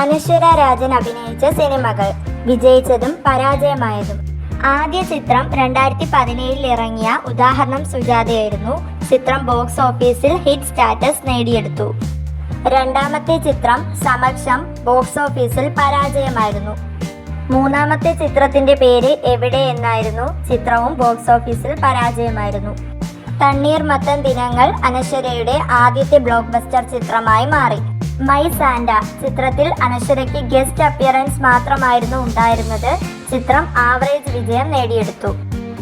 അനശ്വര രാജൻ അഭിനയിച്ച സിനിമകൾ വിജയിച്ചതും പരാജയമായതും. ആദ്യ ചിത്രം രണ്ടായിരത്തി പതിനേഴിൽ ഇറങ്ങിയ ഉദാഹരണം സുജാതയായിരുന്നു. ചിത്രം ബോക്സ് ഓഫീസിൽ ഹിറ്റ് സ്റ്റാറ്റസ് നേടിയെടുത്തു. രണ്ടാമത്തെ ചിത്രം സമക്ഷം ബോക്സ് ഓഫീസിൽ പരാജയമായിരുന്നു. മൂന്നാമത്തെ ചിത്രത്തിന്റെ പേര് എവിടെ എന്നായിരുന്നു. ചിത്രവും ബോക്സ് ഓഫീസിൽ പരാജയമായിരുന്നു. തണ്ണീർമത്തൻ ദിനങ്ങൾ അനശ്വരയുടെ ആദ്യത്തെ ബ്ലോക്ക് ബസ്റ്റർ ചിത്രമായി മാറി. മൈ സാന്റ ചിത്രത്തിൽ അനശ്വരയ്ക്ക് ഗസ്റ്റ് അപ്പിയറൻസ് മാത്രമായിരുന്നു ഉണ്ടായിരുന്നത്. ചിത്രം ആവറേജ് വിജയം നേടിയെടുത്തു.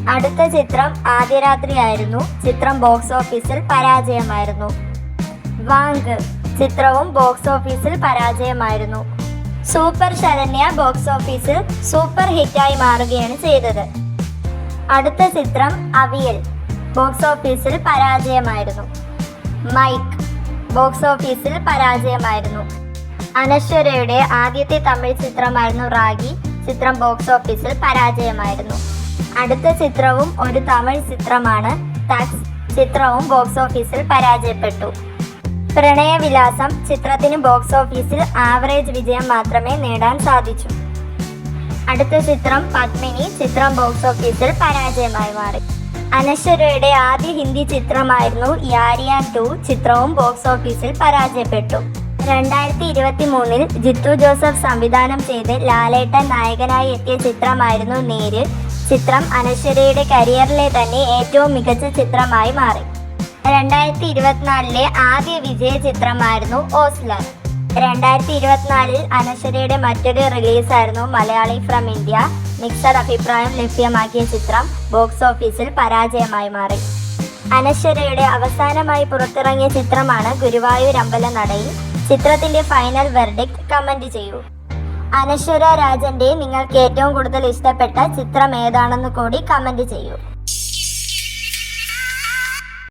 അടുത്ത ചിത്രം ആദ്യ രാത്രിയായിരുന്നു ചിത്രം ബോക്സ് ഓഫീസിൽ പരാജയമായിരുന്നു. വാങ്ക് ചിത്രവും ബോക്സ് ഓഫീസിൽ പരാജയമായിരുന്നു. സൂപ്പർ ശരണ്യ ബോക്സ് ഓഫീസിൽ സൂപ്പർ ഹിറ്റായി മാറുകയാണ് ചെയ്തത്. അടുത്ത ചിത്രം അവിയൽ ബോക്സ് ഓഫീസിൽ പരാജയമായിരുന്നു. മൈക്ക് ബോക്സ് ഓഫീസിൽ പരാജയമായിരുന്നു. അനശ്വരയുടെ ആദ്യത്തെ തമിഴ് ചിത്രമായിരുന്നു റാഗി. ചിത്രം ബോക്സ് ഓഫീസിൽ പരാജയമായിരുന്നു. അടുത്ത ചിത്രവും ഒരു തമിഴ് ചിത്രമാണ് തക്സ്. ചിത്രവും ബോക്സ് ഓഫീസിൽ പരാജയപ്പെട്ടു. പ്രണയവിലാസം ചിത്രത്തിന് ബോക്സ് ഓഫീസിൽ ആവറേജ് വിജയം മാത്രമേ നേടാൻ സാധിച്ചു. അടുത്ത ചിത്രം പത്മിനി ചിത്രം ബോക്സ് ഓഫീസിൽ പരാജയമായി മാറി. അനശ്വരയുടെ ആദ്യ ഹിന്ദി ചിത്രമായിരുന്നു യാരിയാൻ ടു ചിത്രവും ബോക്സ് ഓഫീസിൽ പരാജയപ്പെട്ടു. രണ്ടായിരത്തി ഇരുപത്തി മൂന്നിൽ ജിത്തു ജോസഫ് സംവിധാനം ചെയ്ത് ലാലേട്ടൻ നായകനായി എത്തിയ ചിത്രമായിരുന്നു നേര് ചിത്രം അനശ്വരയുടെ കരിയറിലെ തന്നെ ഏറ്റവും മികച്ച ചിത്രമായി മാറി. രണ്ടായിരത്തി ഇരുപത്തിനാലിലെ ആദ്യ വിജയ ചിത്രമായിരുന്നു ഓസ്ലർ. രണ്ടായിരത്തി ഇരുപത്തിനാലിൽ അനശ്വരയുടെ മറ്റൊരു റിലീസായിരുന്നു മലയാളി ഫ്രം ഇന്ത്യ. മിക്സഡ് അഭിപ്രായം ലഭ്യമാക്കിയ ചിത്രം ബോക്സ് ഓഫീസിൽ പരാജയമായി മാറി. അനശ്വരയുടെ അവസാനമായി പുറത്തിറങ്ങിയ ചിത്രമാണ് ഗുരുവായൂർ അമ്പല നടയിൽ ചിത്രത്തിന്റെ ഫൈനൽ വെർഡിക്ട് കമന്റ് ചെയ്യൂ. അനശ്വര രാജന്റെ നിങ്ങൾക്ക് ഏറ്റവും കൂടുതൽ ഇഷ്ടപ്പെട്ട ചിത്രം ഏതാണെന്ന് കൂടി കമന്റ് ചെയ്യൂ.